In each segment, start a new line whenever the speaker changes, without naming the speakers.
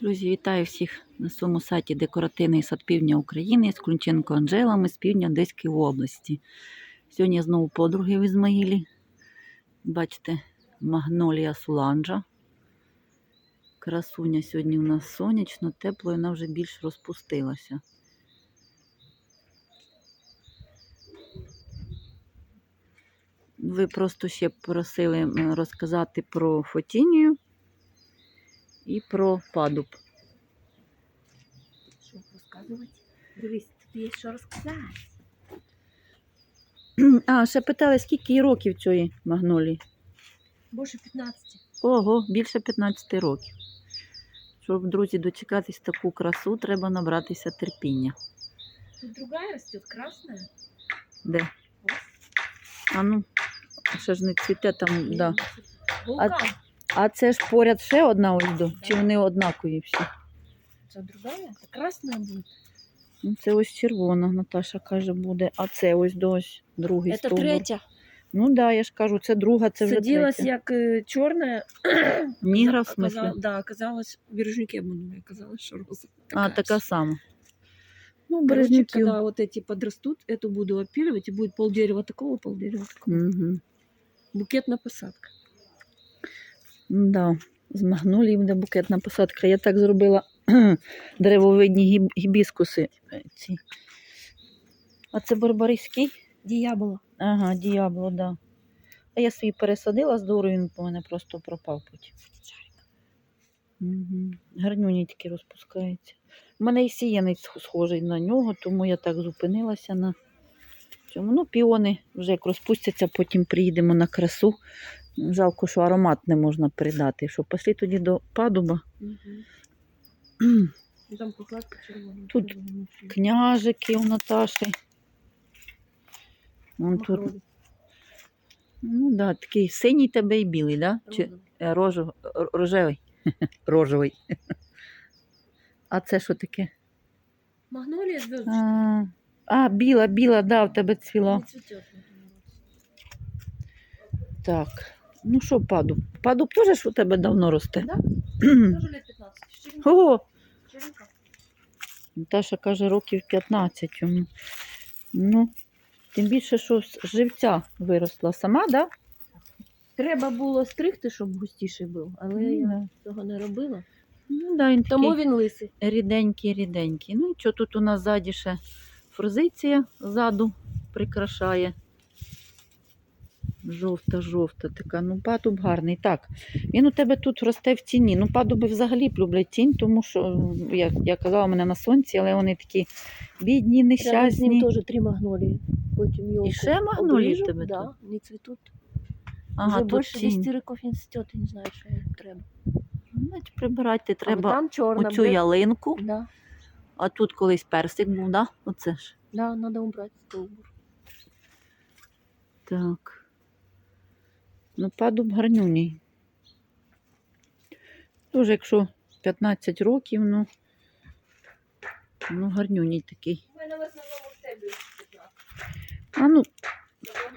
Друзі, вітаю всіх на своєму сайті Декоративний сад півдня України з Клунченко Анжелами з півдня Одеської області. Сьогодні я знову подруги в Ізмаїлі. Бачите, магнолія суланджа. Красуня сьогодні у нас сонячно, тепло, і вона вже більш розпустилася. Ви просто ще просили розказати про фотінію і про падуб.
Що розказувати? Дивись, тут є що розказати.
А, ще питали, скільки їй років цієї магнолії?
Більше 15.
Ого, більше 15 років. Щоб, друзі, дочекатись таку красу, треба набратися терпіння.
Тут другая растет, красная.
Де? А ну, ще ж не цвіте там, да.
Вулкан.
А це ж поряд ще одна ось до? Чи вони однакові всі?
Это другая? Это красная будет.
Ну, це ось червона, Наташа каже, буде. А це ось до ось другий
Это
стовбур.
третя.
Ну так, да, я ж кажу, це друга, це вже
Садилась
третя.
як е, чорна.
Нігра, в
Оказа-
смислі?
Да, оказалось, в бережнике обманули, оказалось, что роза.
А, така
же.
сама. Ну,
Короче,
бережників.
когда вот эти подрастут, эту буду опиливать, и будет полдерева такого, полдерева такого.
Угу.
Букетная посадка.
Да, з магнолії буде букетна посадка. Я так зробила деревовидні гіб- гібіскуси. е, Ці. А це барбариський?
Діябола.
Ага, діабло, да. А я свій пересадила з дору, він у мене просто пропав потім. Угу. Гарнюні такі розпускаються. У мене і сіянець схожий на нього, тому я так зупинилася на цьому. Ну, піони вже як розпустяться, потім приїдемо на красу. Жалко, що аромат не можна передати. Що пішли тоді до падуба.
Угу. Там.
Тут. Княжики у Наташі. Вон тут, ну да, такий синій тебе і білий, да? Чи рожев, рожевий? Рожевий. А це що таке?
Звездочка.
А, а біла, біла, да, в тебе цвіла. Так. Ну що, падуб? Падуб теж у тебе давно росте?
Да? Тоже лет 15. Черенка.
О!
Черенка.
Наташа каже, років 15 йому. Ну, тим більше, що живця виросла сама, да?
Треба було стригти, щоб густіший був, але
Ну,
я цього не робила.
Ну, да, він
Тому
такий
він лисий.
ріденький, ріденький. Ну, і що тут у нас ззаді ще форзиція ззаду прикрашає. Жовта-жовта така. Ну, падуб гарний. Так, він у тебе тут росте в тіні. Ну, падуби взагалі люблять тінь, тому що, як я казала, у мене на сонці, але вони такі бідні,
Рядом з ним теж три магнолії. Потім його
ще магнолії в тебе
да,
тут?
не цвітуть.
Ага,
Вже
тут
більше
тінь.
10 років він цвіте, не знаю, що йому треба.
Значить, прибирати треба
там чорна.
оцю ялинку.
Да,
А тут колись персик був, да? Оце ж.
да, треба убрати стовбур.
Так. Ну, падуб гарнюній. Дуже, якщо 15 років, ну, ну гарнюній такий.
У мене в основному в тебе 15.
А ну,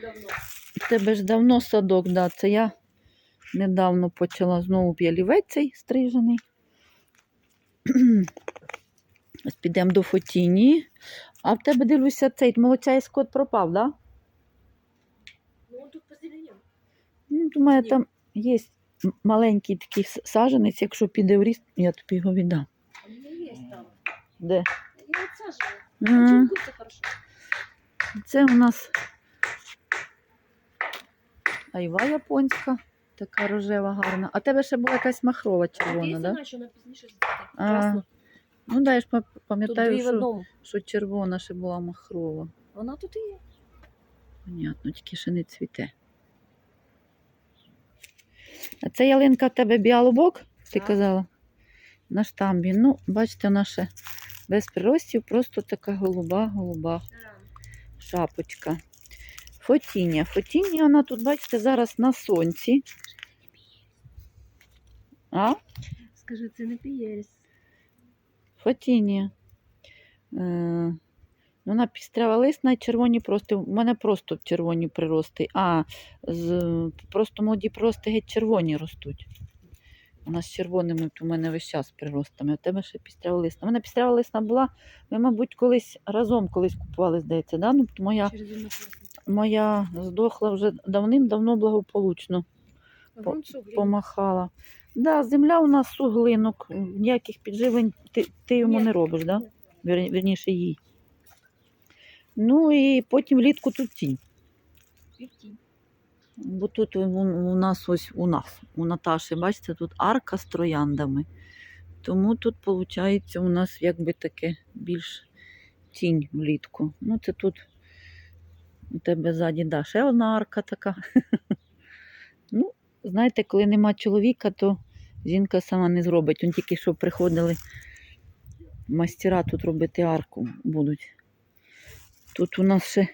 Давно.
в тебе ж давно садок, да. Це я недавно почала знову п'ялівець цей стрижений. Ось підемо до Фотіні. А в тебе дивлюся, цей молодця скот пропав, да?
Ну, он тут позеленів.
Ну, думаю, там є маленький такий саженець, якщо піде в ріст, я тобі його віддам.
А у мене є там.
Де?
Я хорошо.
Це у нас айва японська, така рожева гарна. А тебе ще була якась махрова червона, так? Да?
що вона пізніше Красна.
Ну да, я ж пам'ятаю, що, що червона ще була махрова.
Вона тут і є.
Понятно, тільки ще не цвіте. А це ялинка в тебе біалобок, ти казала? На штамбі. Ну, бачите, вона ще без приростів, просто така голуба-голуба шапочка. Фотіння. Фотіння, вона тут, бачите, зараз на сонці. А?
Скажи, це не пієріс.
Фотіння. Ну, вона пістрява лисна і червоні прости. У мене просто червоні прирости. А, з, просто молоді прирости геть червоні ростуть. У нас з червоними у мене весь час приростами. а У тебе ще пістряволисна. У мене пістряволисна була. Ми, мабуть, колись разом колись купували, здається, да? ну, моя, моя здохла вже давним-давно благополучно. По- Помахала. Да, земля у нас суглинок, ніяких підживень ти, ти йому не робиш, да? Вір, вірніше їй. Ну і потім влітку тут тінь. Бо тут у, у нас ось у нас, у Наташі, бачите, тут арка з трояндами. Тому тут, виходить, у нас якби таке більш тінь влітку. Ну, це тут у тебе ззаді, да, ще одна арка така. Ну, знаєте, коли нема чоловіка, то жінка сама не зробить. Он тільки що приходили мастера тут робити арку будуть. Тут у нас ще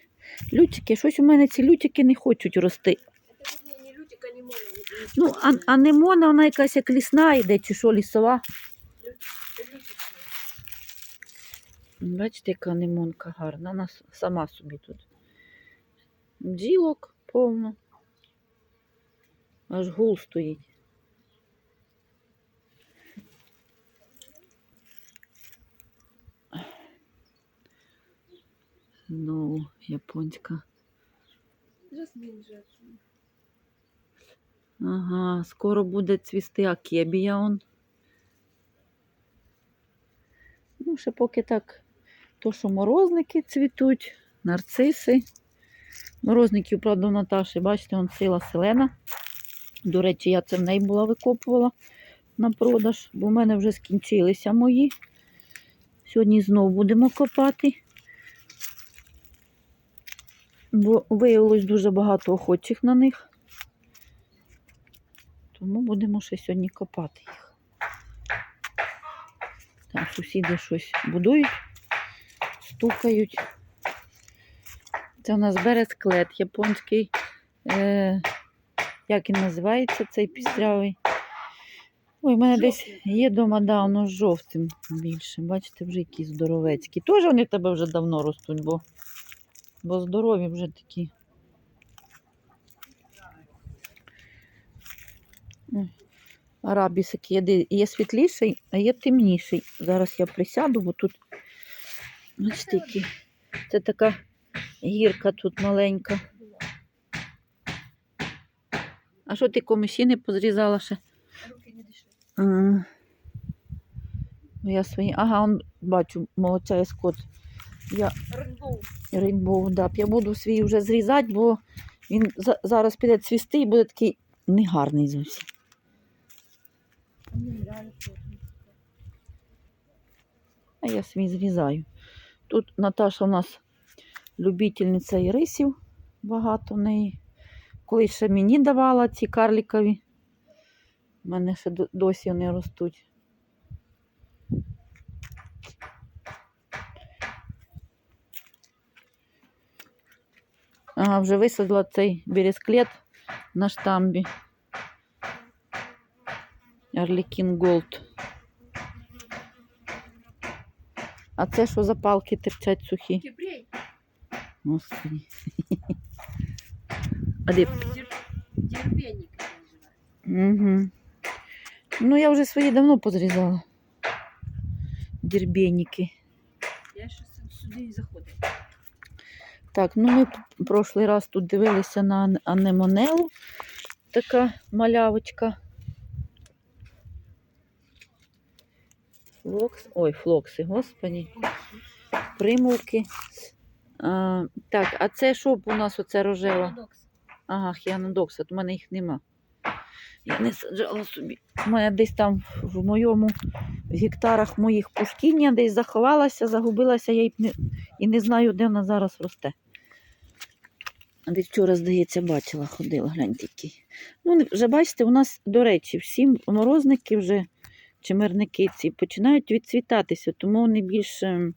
лютики. Щось у мене ці лютики не хочуть рости.
Не, не не.
Ну, а, а немона, вона якась як лісна йде, чи що лісова. Бачите, яка немонка гарна. Вона сама собі тут. Бджілок повно. Аж гул стоїть. Знову японська. Ага, скоро буде цвісти акебія он. Ну, ще поки так, то, що морозники цвітуть, нарциси. Морозників, правда, у Наташі, бачите, он сила селена. До речі, я це в неї була викопувала на продаж, бо в мене вже скінчилися мої. Сьогодні знову будемо копати. Бо виявилось дуже багато охочих на них. Тому будемо ще сьогодні копати їх. Там сусіди щось будують, стукають. Це у нас бересклет японський. Е, як він називається, цей пістрявий? Ой, в мене десь є дома, да, воно з жовтим більше. Бачите, вже якісь здоровецькі. Теж вони в тебе вже давно ростуть, бо, бо здорові вже такі. Арабісик є, є світліший, а є темніший. Зараз я присяду, бо тут бачите, які. Це така гірка тут маленька. А що ти комісіни позрізала ще?
Руки не дышат.
Ну, Я свої. Ага, он бачу, молодця скот. Я
Рейнбоу.
рейнбоу, да. Я буду свій вже зрізати, бо він за- зараз піде цвісти і буде такий негарний зовсім.
А
я свій зрізаю. Тут Наташа у нас любительниця ірисів, багато в неї. Колись ще мені давала ці карлікові. У мене ще досі вони ростуть. вже висадила цей бересклет на штамбі. Арлікін Голд. А це що за палки терчать сухі?
Кипрей.
Господи. А де?
Дер- Дербенник это называется.
Угу. Ну, я вже свої давно позрізала. Дербєніки.
Я сейчас сюда и заходил.
Так, ну ми п- прошлий раз тут дивилися на анемонелу. Така малявочка. Флокс. Ой, флокси, господи. Примулки. А, так, а це що у нас оце рожева? Ага, хіанодокса, у мене їх нема. Я не саджала собі. У мене десь там в моєму в гектарах моїх пушкіння десь заховалася, загубилася, я й не, і не знаю, де вона зараз росте. Десь вчора, здається, бачила, ходила, гляньте який. Ну, вже бачите, у нас, до речі, всі морозники вже, чимерники ці, починають відцвітатися, тому вони більш ем,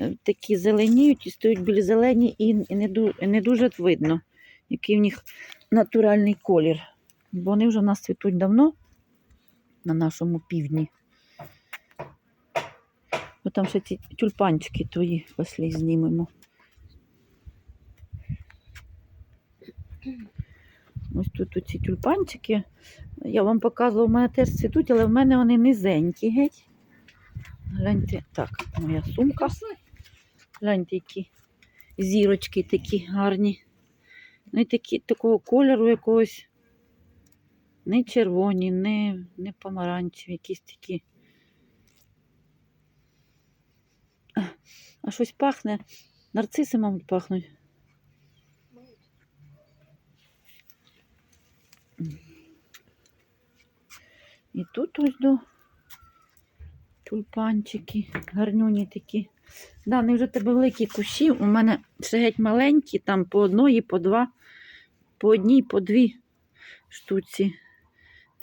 е, такі зеленіють і стають більш зелені, і, не, ду- і не дуже видно, який в них натуральний колір. Бо вони вже в нас цвітуть давно на нашому півдні. Бо там ще ці тюльпанчики твої після знімемо. Ось тут ці тюльпанчики. Я вам показувала, в мене теж цвітуть, але в мене вони низенькі геть. Гляньте, так, моя сумка. Гляньте, які зірочки такі гарні. Ну і такі, такого кольору якогось. Не червоні, не, не помаранчеві, якісь такі. А щось пахне. Нарциси, мабуть, пахнуть. І тут ось до тюльпанчики, гарнюні такі. Да, вони вже тебе великі кущі. У мене ще геть маленькі, там по одної, по два, по одній, по дві штуці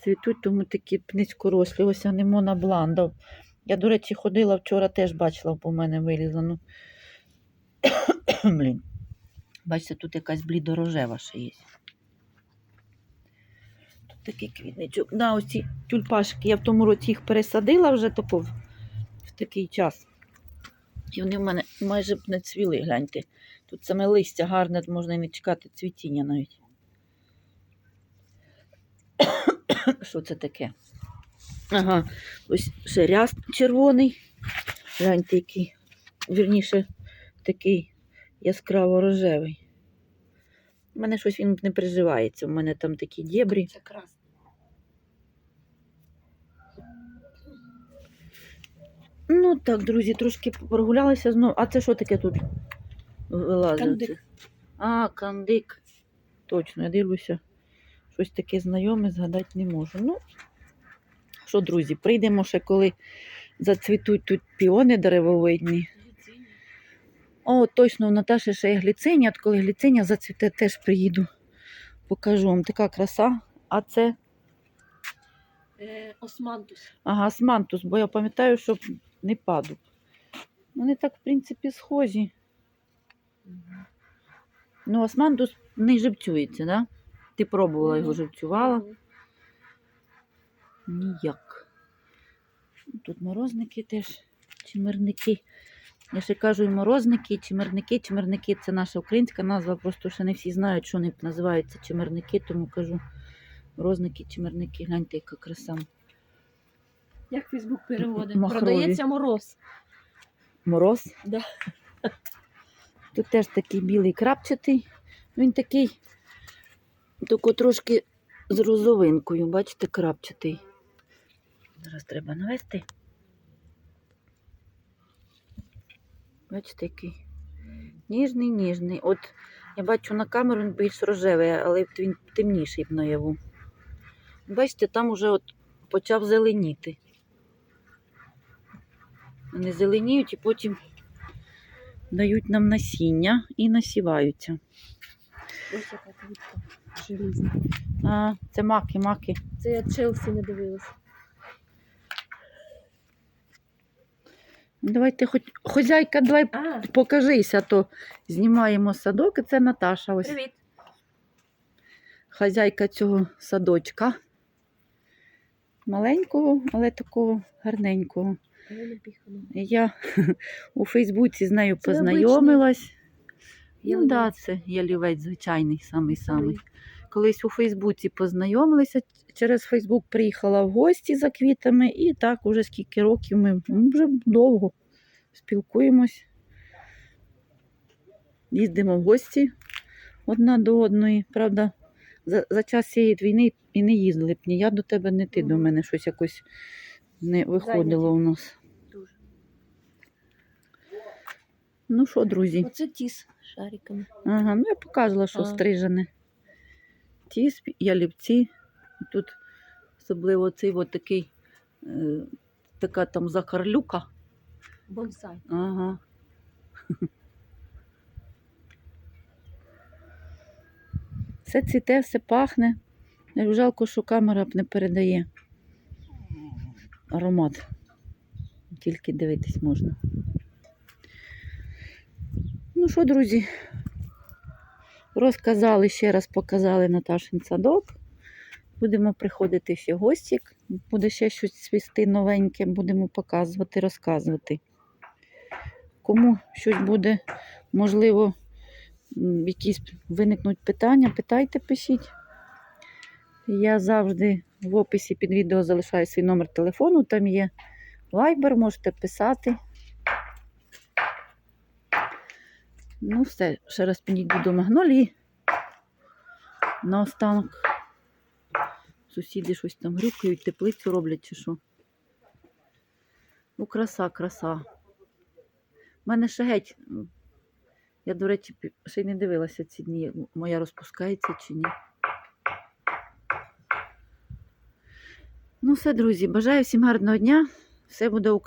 цвітуть, тому такі низькорослі. Ось анемона бланда. Я, до речі, ходила вчора, теж бачила, бо в мене вилізла. Ну. Блін. Бачите, тут якась блідорожева ще є. Такий квітничок. Да, ось ці тюльпашки. Я в тому році їх пересадила вже тако в, в такий час. І вони в мене майже б не цвіли, гляньте. Тут саме листя гарне, можна і не чекати цвітіння навіть. Що це таке? Ага, ось ще ряст червоний. Гляньте, який. Вірніше, такий яскраво рожевий. У мене щось він не приживається. У мене там такі дєбрі.
Це красний.
Ну так, друзі, трошки прогулялися знову. А це що таке тут вилазить?
Кандик.
А, кандик. Точно, я дивлюся. Щось таке знайоме, згадати не можу. Ну, що, друзі, прийдемо ще, коли зацвітуть тут піони деревовидні. О, точно, у Наташі ще є гліциня. От коли гліциня зацвіте, теж приїду. Покажу вам така краса. А це
Е, османтус.
ага, смантус, бо я пам'ятаю, що не паду. Вони так, в принципі, схожі. Ну, османтус не живцюється, да? Ти пробувала його живцювала?
Мгм.
Ніяк. Тут морозники теж, чимирники. Я ще кажу і морозники, і чимирники. Чимирники це наша українська назва, просто ще не всі знають, що вони називаються чимирники, тому кажу морозники, чимирники. Гляньте, яка краса.
Як Фейсбук переводить?
Махрові.
Продається мороз.
Мороз.
Да.
Тут теж такий білий крапчатий. Він такий, тільки трошки з розовинкою, бачите, крапчатий. Зараз треба навести. Бачите, який. Ніжний, ніжний. От я бачу на камеру він більш рожевий, але він темніший наяву. Бачите, там уже от почав зеленіти. Вони зеленіють і потім дають нам насіння і насіваються.
Ось яка квітка. Желізна.
А, це маки, маки.
Це я Челсі не дивилась.
Давайте хоч хозяйка, давай
А,
покажися, то знімаємо садок, і це Наташа, ось
привіт.
хазяйка цього садочка. Маленького, але такого гарненького.
Я.
Я у Фейсбуці з нею
Це
познайомилась. Ну, да, це ялівець звичайний, самий самий. Колись у Фейсбуці познайомилися, через Фейсбук приїхала в гості за квітами, і так уже скільки років ми вже довго спілкуємось. Їздимо в гості одна до одної. Правда, за, за час цієї війни і не їздили б ні я до тебе, ні ти до мене. Щось якось не виходило у нас.
Дуже.
Ну що, друзі?
Оце тіс шариками.
Ага, ну я показувала, що
А.
стрижене. Тісп, ялівці. Тут особливо цей от такий, е, така там закарлюка.
Бонсай.
Ага. Все цвіте, все пахне. Жалко, що камера б не передає аромат. Тільки дивитись можна. Ну що, друзі, розказали, ще раз показали Наташин садок. Будемо приходити ще гості. Буде ще щось свісти новеньке, будемо показувати, розказувати. Кому щось буде, можливо, якісь виникнуть питання, питайте, пишіть. Я завжди в описі під відео залишаю свій номер телефону, там є Viber, можете писати. Ну, все, ще раз підійду до магнолії. Наостанок. Сусіди щось там грюкають, теплицю роблять чи що. Ну, краса, краса. У мене ще геть. Я, до речі, ще й не дивилася ці дні, моя розпускається чи ні. Ну, все, друзі, бажаю всім гарного дня. Все буде Україна.